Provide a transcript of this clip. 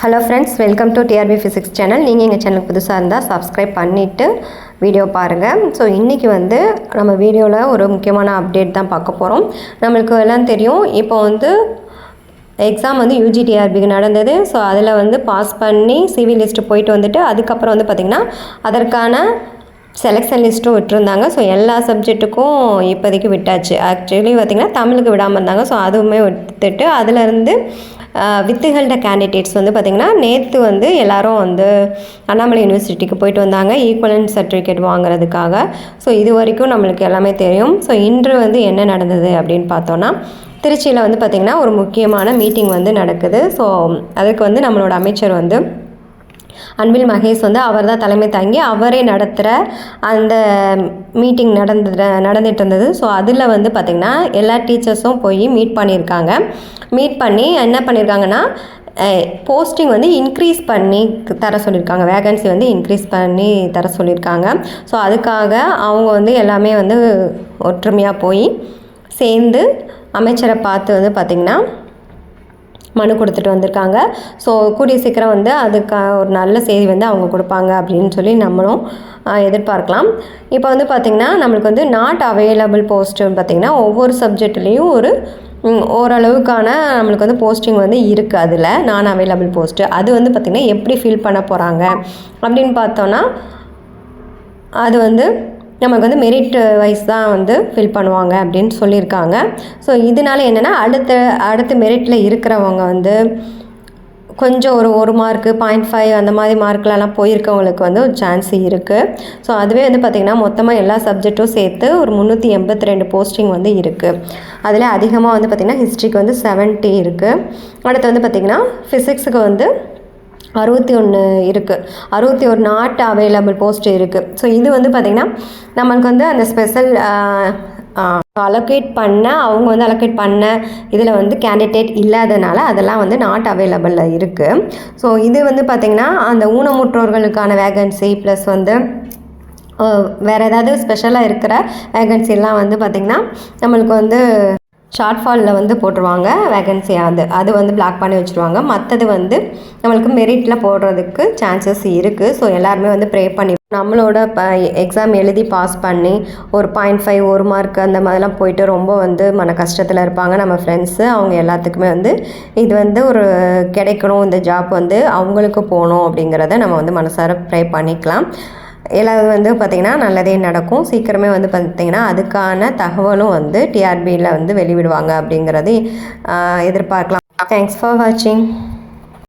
Hello friends welcome to TRB physics channel நீங்கள் எங்கள் சேனலுக்கு புதுசாக இருந்தால் சப்ஸ்கிரைப் பண்ணிவிட்டு வீடியோ பாருங்கள் ஸோ இன்றைக்கி வந்து நம்ம வீடியோவில் ஒரு முக்கியமான அப்டேட் தான் பார்க்க போகிறோம் நம்மளுக்கு எல்லாம் தெரியும். இப்போ வந்து எக்ஸாம் வந்து யூஜிடிஆர்பிக்கு நடந்தது. ஸோ அதில் வந்து பாஸ் பண்ணி சிவி லிஸ்ட்டு போயிட்டு வந்துட்டு அதுக்கப்புறம் வந்து பார்த்திங்கன்னா அதற்கான செலெக்ஷன் லிஸ்ட்டும் விட்டுருந்தாங்க. ஸோ எல்லா சப்ஜெக்ட்டுக்கும் இப்போதைக்கு விட்டாச்சு. ஆக்சுவலி பார்த்திங்கன்னா தமிழுக்கு விடாமல் இருந்தாங்க. ஸோ அதுவுமே விட்டுட்டு அதுலேருந்து வித்துகள்ட கேண்டிடேட்ஸ் வந்து பார்த்திங்கன்னா நேற்று வந்து எல்லோரும் வந்து அண்ணாமலை யூனிவர்சிட்டிக்கு போயிட்டு வந்தாங்க. ஈக்குவலன்ட் சர்டிஃபிகேட் வாங்குறதுக்காக. ஸோ இது வரைக்கும் நம்மளுக்கு எல்லாமே தெரியும். ஸோ இன்று வந்து என்ன நடந்தது அப்படின்னு பார்த்தோன்னா திருச்சியில் வந்து பார்த்திங்கன்னா ஒரு முக்கியமான மீட்டிங் வந்து நடக்குது. ஸோ அதுக்கு வந்து நம்மளோட அமைச்சர் வந்து அன்பில் மகேஷ் வந்து அவர் தான் தலைமை தாங்கி அவரே நடத்துகிற அந்த மீட்டிங் நடந்து நடந்துட்டு இருந்தது. ஸோ அதில் வந்து பார்த்திங்கன்னா எல்லா டீச்சர்ஸும் போய் மீட் பண்ணியிருக்காங்க. மீட் பண்ணி என்ன பண்ணியிருக்காங்கன்னா போஸ்டிங் வந்து இன்க்ரீஸ் பண்ணி தர சொல்லியிருக்காங்க. வேகன்சி வந்து இன்க்ரீஸ் பண்ணி தர சொல்லியிருக்காங்க. ஸோ அதுக்காக அவங்க வந்து எல்லாமே வந்து ஒற்றுமையாக போய் சேர்ந்து அமைச்சரை பார்த்து வந்து பார்த்திங்கன்னா மனு கொடுத்துட்டு வந்திருக்காங்க. ஸோ கூடிய சீக்கிரம் வந்து அதுக்கு ஒரு நல்ல செய்தி வந்து அவங்க கொடுப்பாங்க அப்படின்னு சொல்லி நம்மளும் எதிர்பார்க்கலாம். இப்போ வந்து பார்த்திங்கன்னா நம்மளுக்கு வந்து நாட் அவைலபிள் போஸ்ட்டுன்னு பார்த்திங்கன்னா ஒவ்வொரு சப்ஜெக்ட்லேயும் ஒரு ஓரளவுக்கான நம்மளுக்கு வந்து போஸ்டிங் வந்து இருக்குது அதில் நான் அவைலபிள் போஸ்ட்டு அது வந்து பார்த்திங்கன்னா எப்படி ஃபில் பண்ண போகிறாங்க அப்படின்னு பார்த்தோன்னா அது வந்து நமக்கு வந்து மெரிட் வைஸ் தான் வந்து ஃபில் பண்ணுவாங்க அப்படின்னு சொல்லியிருக்காங்க. ஸோ இதனால என்னென்னா அடுத்த அடுத்த மெரிட்டில் இருக்கிறவங்க வந்து கொஞ்சம் ஒரு ஒரு மார்க்கு பாயிண்ட் ஃபைவ் அந்த மாதிரி மார்க்லலாம் போயிருக்கவங்களுக்கு வந்து ஒரு சான்ஸ் இருக்குது ஸோ அதுவே வந்து பார்த்திங்கன்னா மொத்தமாக எல்லா சப்ஜெக்ட்டும் சேர்த்து ஒரு முந்நூற்றி எண்பத்தி ரெண்டு போஸ்டிங் வந்து இருக்குது அதில் அதிகமாக வந்து பார்த்திங்கன்னா ஹிஸ்ட்ரிக்கு வந்து செவன்ட்டி இருக்குது அடுத்து வந்து பார்த்திங்கன்னா ஃபிசிக்ஸுக்கு வந்து அறுபத்தி ஒன்று இருக்குது அறுபத்தி ஒரு நாட்டு அவைலபிள் போஸ்ட் இருக்குது ஸோ இது வந்து பார்த்திங்கன்னா நம்மளுக்கு வந்து அந்த ஸ்பெஷல் அலோகேட் பண்ண அவங்க வந்து அலோகேட் பண்ண இதில் வந்து கேண்டிடேட் இல்லாதனால அதெல்லாம் வந்து நாட் அவைலபிளில் இருக்குது ஸோ இது வந்து பார்த்திங்கன்னா அந்த ஊனமுற்றோர்களுக்கான வேகன்சி ப்ளஸ் வந்து வேறு ஏதாவது ஸ்பெஷலாக இருக்கிற வேகன்சிலாம் வந்து பார்த்திங்கன்னா நம்மளுக்கு வந்து ஷார்ட் ஃபாலில் வந்து போட்டுருவாங்க வேகன்சி அது அது வந்து பிளாக் பண்ணி வச்சுருவாங்க. மற்றது வந்து நம்மளுக்கு மெரிட்டில் போடுறதுக்கு சான்சஸ் இருக்குது ஸோ எல்லாருமே வந்து ப்ரே பண்ணி நம்மளோட இப்போ எக்ஸாம் எழுதி பாஸ் பண்ணி ஒரு பாயிண்ட் ஃபைவ் ஒரு மார்க் அந்த மாதிரிலாம் போயிட்டு ரொம்ப வந்து மன கஷ்டத்தில் இருப்பாங்க நம்ம ஃப்ரெண்ட்ஸு அவங்க எல்லாத்துக்குமே வந்து இது வந்து ஒரு கிடைக்கணும் இந்த ஜாப் வந்து அவங்களுக்கு போகணும் அப்படிங்கிறத நம்ம வந்து மனசார ப்ரே பண்ணிக்கலாம். எல்லாம் வந்து பார்த்திங்கன்னா நல்லதே நடக்கும். சீக்கிரமே வந்து பார்த்திங்கன்னா அதுக்கான தகவலும் வந்து டிஆர்பியில் வந்து வெளிவிடுவாங்க அப்படிங்கிறதே எதிர்பார்க்கலாம். தேங்க்ஸ் ஃபார் வாட்சிங்